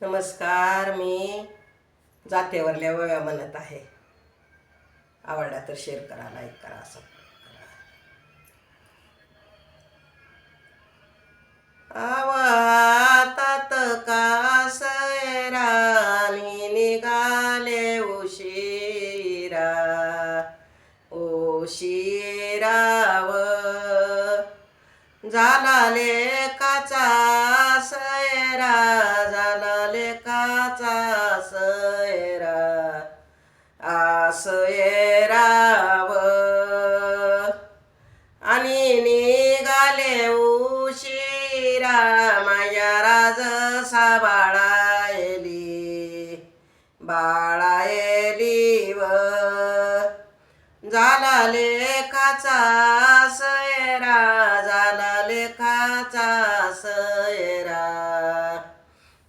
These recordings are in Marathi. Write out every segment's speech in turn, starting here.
नमस्कार मी जातेवरल्या वया म्हणत आहे. आवडला तर शेअर करा लाईक करा सब आवातात कासरानी निघाले उशिरा. उशिराव. झाला लेखाचा सैरा निघाले उशिरा माया राज बाळायली बाळायली व झाला लेखाचा सयरा. झाला लेखाचा सयरा.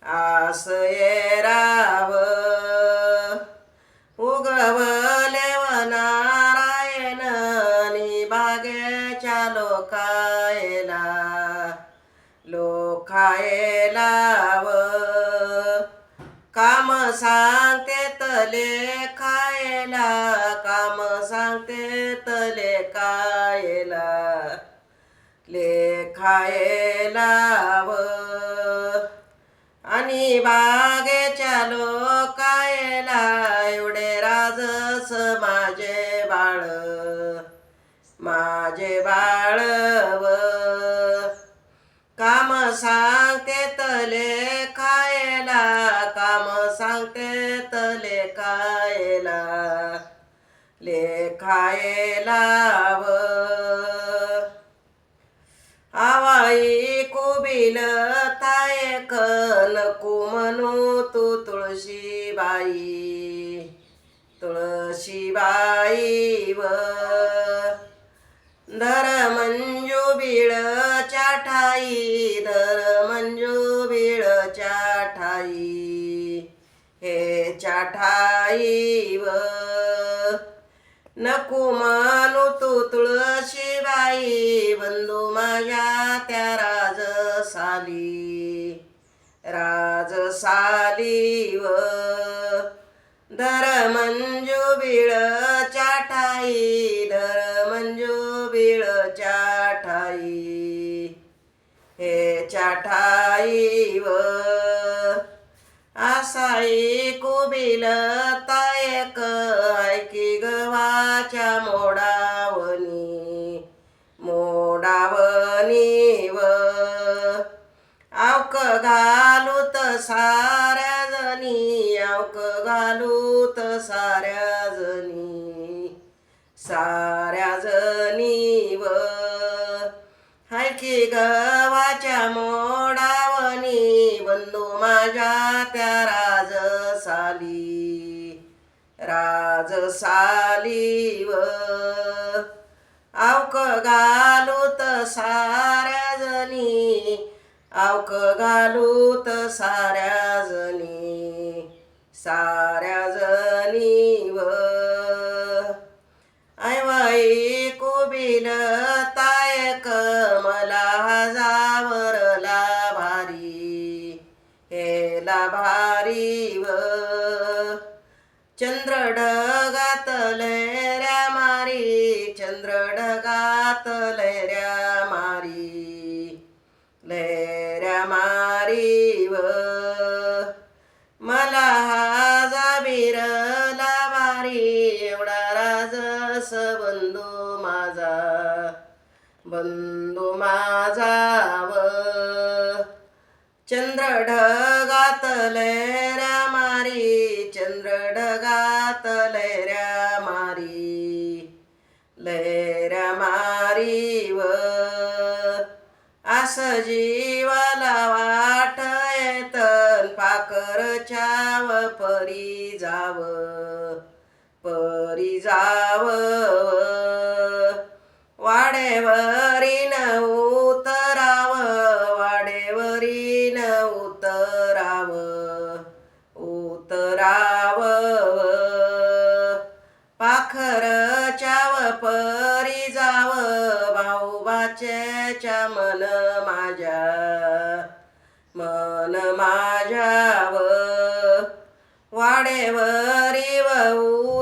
आसये बागेच्या लोकायला लोकायला व काम सांगते तले खायला काम सांगते तले कायला लेखायला व आणि बागेच्या लोकायला माझे बाळव. काम सांगते तले खायला काम सांगते तले खायला. लेखायला व आवाई कुबिल ताय नको म्हणू तू तुळशीबाई. तुळशीबाई व ठाई धर मंजू बिळ चाठाई हे चाठाई व नको मानू तू तुळशीबाई बंधू माझ्या त्या राज साली राज साली व धर मंजू बीळ चाठाई धर मंजू बिळ हे चाठाई आसाई कुबिल तायक ऐकी गवाच्या मोडावनी. मोडावनी व. आवक घालूत साऱ्या जणी आवक घालूत साऱ्या जणी साऱ्या जणी सारखी गवाच्या मोडावनी बंधू माझ्या त्या राज साली राज साली व आवक घालूत साऱ्या जणी. आवक घालूत साऱ्या जणी. साऱ्या जणी व चंद्र ढगात मारी चंद्र ढगात मारी लहऱ्या मारी व मला हा जाबीरला भारी एवढा राजस बंधू माझा बंधू माझा व चंद्र ढगात जीवाला वाट येतन पाकरच्या व परी जाव परी जाव. वाडेवरी नऊ मन माझ्या मन माझ्याव वाडेवरी वऊ